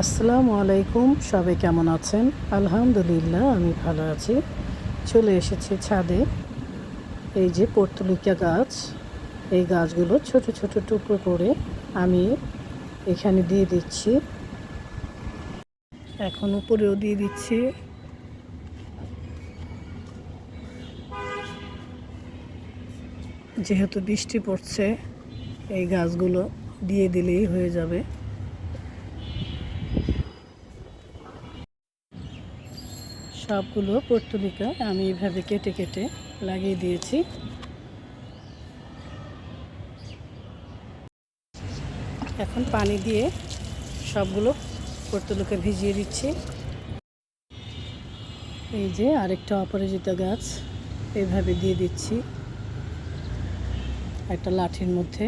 আসসালামু আলাইকুম, সবাই কেমন আছেন? আলহামদুলিল্লাহ, আমি ভালো আছি। চলে এসেছি ছাদে। এই যে পর্তুলিকা গাছ, এই গাছগুলো ছোট ছোট টুকরো করে আমি এখানে দিয়ে দিচ্ছি। এখন উপরেও দিয়ে দিচ্ছি। যেহেতু বৃষ্টি পড়ছে, এই গাছগুলো দিয়ে দিলেই হয়ে যাবে। সবগুলো পর্তুলিকা আমি এভাবে কেটে কেটে লাগিয়ে দিয়েছি। এখন পানি দিয়ে সবগুলো পর্তুলিকা ভিজিয়ে দিচ্ছি। এই যে আরেকটা অপরাজিতা গাছ এভাবে দিয়ে দিচ্ছি। একটা লাঠির মধ্যে।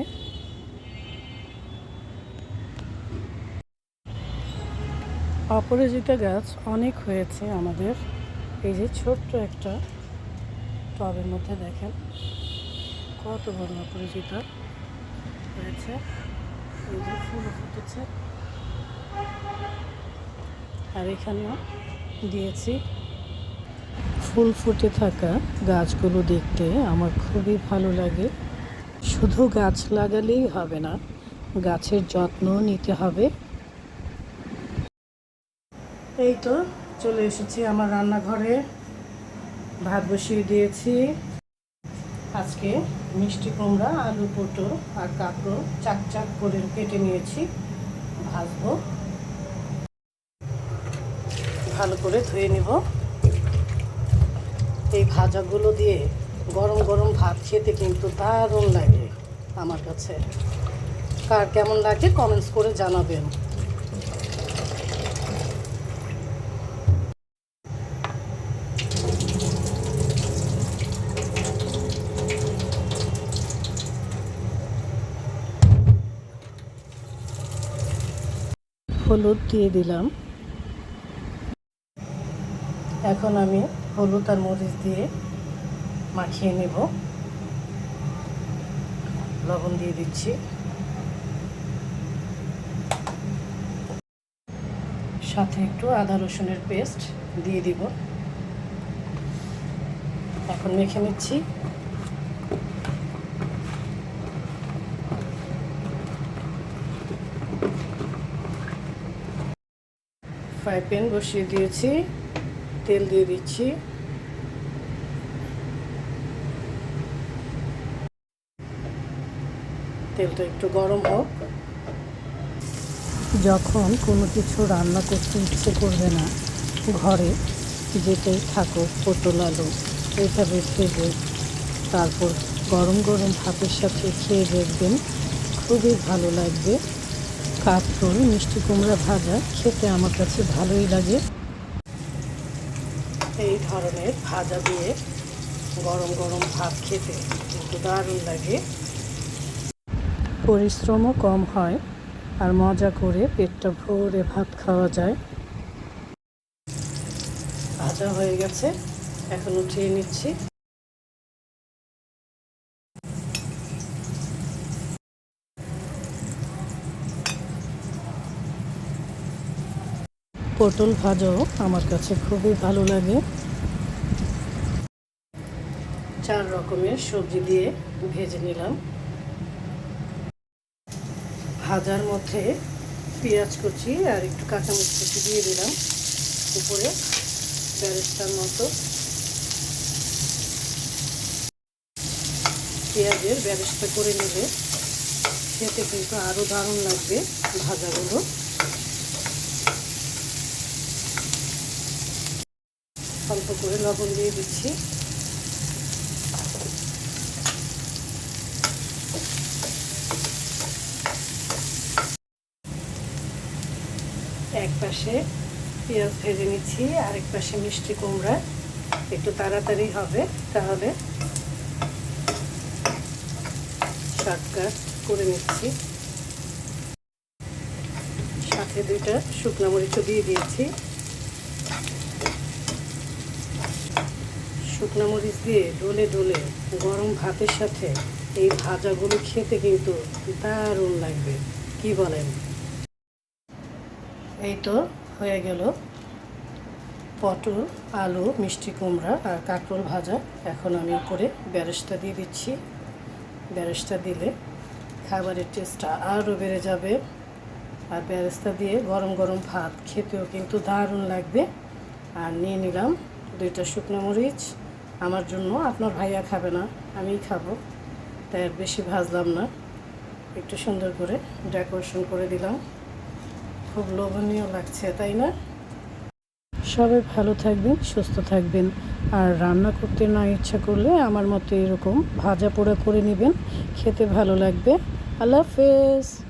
অপরাজিতা গাছ অনেক হয়েছে আমাদের। এই যে ছোট্ট একটা টবের মধ্যে দেখেন, কত বড় অপরাজিতা হয়েছে। এই যে ফুলও ফুটেছে। আর এখানেও দিয়েছি। ফুল ফুটে থাকা গাছগুলো দেখতে আমার খুবই ভালো লাগে। শুধু গাছ লাগালেই হবে না, গাছের যত্ন নিতে হবে। এই তো চলে এসেছি আমার রান্নাঘরে। ভাত বসিয়ে দিয়েছি। আজকে মিষ্টি কুমড়া, আলু পটল আর কাঁকড়ো চাক চাক করে কেটে নিয়েছি। ভাজবো। ভালো করে ধুয়ে নিব। এই ভাজাগুলো দিয়ে গরম গরম ভাত খেতে কিন্তু দারুণ লাগে আমার কাছে। কার কেমন লাগে কমেন্টস করে জানাবেন। হলুদ দিয়ে দিলাম। এখন আমি হলুদ আর মরিচ দিয়ে মাখিয়ে নেব। লবণ দিয়ে দিচ্ছি। সাথে একটু আদা রসুনের পেস্ট দিয়ে দিব। এখন মেখে নিচ্ছি। ফ্রাই প্যান বসিয়ে দিয়েছি, তেল দিয়ে দিচ্ছি। তেলটা একটু গরম হোক। যখন কোনো কিছু রান্না করতে ইচ্ছে করবে না, ঘরে যেটাই থাকুক পটল আলু এইভাবে ভেজে তারপর গরম গরম ভাতের সাথে খেয়ে দেখবেন খুবই ভালো লাগবে। কাঁকরোল মিষ্টি কুমড়া ভাজা, খেতে আমার কাছে ভালোই লাগে। এই ধরনের ভাজা দিয়ে গরম গরম ভাত খেতে কিন্তু দারুণ লাগে। পরিশ্রমও কম হয় আর মজা করে পেটটা ভরে ভাত খাওয়া যায়। ভাজা হয়ে গেছে এখন উঠিয়ে নিচ্ছি। পটল ভাজাও আমার কাছে খুবই ভালো লাগে। চার রকমের সবজি দিয়ে ভেজে নিলাম। ভাজার মধ্যে পেঁয়াজ কুচি আর একটু কাঁচামরিচ কুচি দিয়ে দিলাম। উপরে ব্যারেস্টার মতো। পেঁয়াজের ব্যারেস্টা করে নিলে খেতে কিন্তু আরও দারুণ লাগবে ভাজাগুলো। অল্প করে লবণ দিয়ে দিচ্ছি। এক পাশে পেঁয়াজ ভেজে নিচ্ছি, আরেক পাশে মিষ্টি কুমড়া। একটু তাড়াতাড়ি হবে, তাহলে শর্টকাট করে নিচ্ছি। সাথে দুইটা শুকনো মরিচও দিয়ে দিয়েছি। শুকনো মরিচ দিয়ে ডলে ডলে গরম ভাতের সাথে এই ভাজাগুলো খেতে কিন্তু দারুণ লাগবে। কি বলেন? এই তো হয়ে গেল পটল, আলু, মিষ্টি কুমড়া আর কাঁকরোল ভাজা। এখন আমি উপরে বেরেস্তা দিয়ে দিচ্ছি। বেরেস্তা দিলে খাবারের টেস্টটা আরও বেড়ে যাবে। আর বেরেস্তা দিয়ে গরম গরম ভাত খেতেও কিন্তু দারুণ লাগবে। আর নিয়ে নিলাম দুইটা শুকনো মরিচ। আমার জন্য। আপনার ভাইয়া খাবে না, আমিই খাব। তাই আর বেশি ভাজলাম না। একটু সুন্দর করে ডেকোরেশন করে দিলাম। খুব লোভনীয় লাগছে, তাই না? সবাই ভালো থাকবেন, সুস্থ থাকবেন। আর রান্না করতে না ইচ্ছা করলে আমার মতো এরকম ভাজা পোড়া করে নেবেন। খেতে ভালো লাগবে। আল্লাহ হাফেজ।